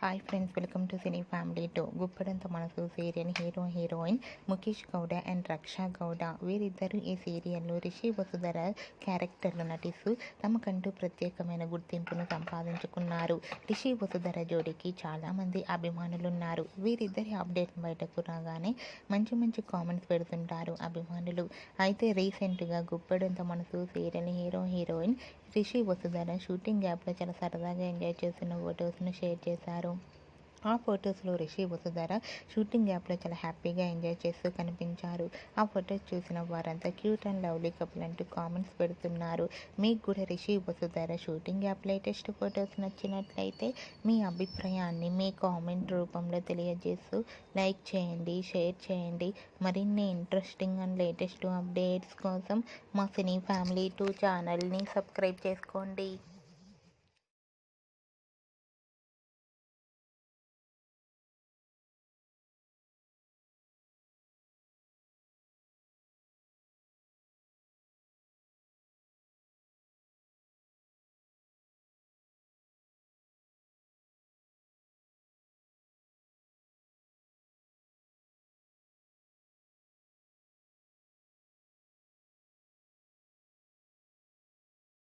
Hi friends welcome to cine family two Guppedantha Manasu serial hero heroine Mukesh Gowda and Raksha Gowda వీరిద్దరూ ఈ సీరియల్లో రిషి వసుధర క్యారెక్టర్లు నటిస్తూ తమకంటూ ప్రత్యేకమైన గుర్తింపును సంపాదించుకున్నారు. రిషి వసుధర జోడీకి చాలామంది అభిమానులు ఉన్నారు వీరిద్దరి అప్డేట్ బయటకు రాగానే మంచి మంచి కామెంట్స్ పెడుతుంటారు అభిమానులు. అయితే రీసెంట్గా Guppedantha Manasu serial hero heroine Rishi Vasudhara shooting గ్యాప్లో చాలా సరదాగా ఎంజాయ్ చేస్తున్న ఫొటోస్ను షేర్ చేశారు. ఆ ఫొటోస్లో రిషి వసుధర షూటింగ్ గ్యాప్లో చాలా హ్యాపీగా ఎంజాయ్ చేస్తూ కనిపించారు. ఆ ఫొటోస్ చూసిన వారంతా క్యూట్ అండ్ లవ్లీ కపుల్ అంటూ కామెంట్స్ పెడుతున్నారు. మీకు కూడా Rishi Vasudhara shooting gap latest photos నచ్చినట్లయితే మీ అభిప్రాయాన్ని మీ కామెంట్ రూపంలో తెలియజేస్తూ లైక్ చేయండి షేర్ చేయండి. మరిన్ని ఇంట్రెస్టింగ్ అండ్ లేటెస్ట్ అప్డేట్స్ కోసం మా సినీ ఫ్యామిలీ టూ ఛానల్ని సబ్స్క్రైబ్ చేసుకోండి.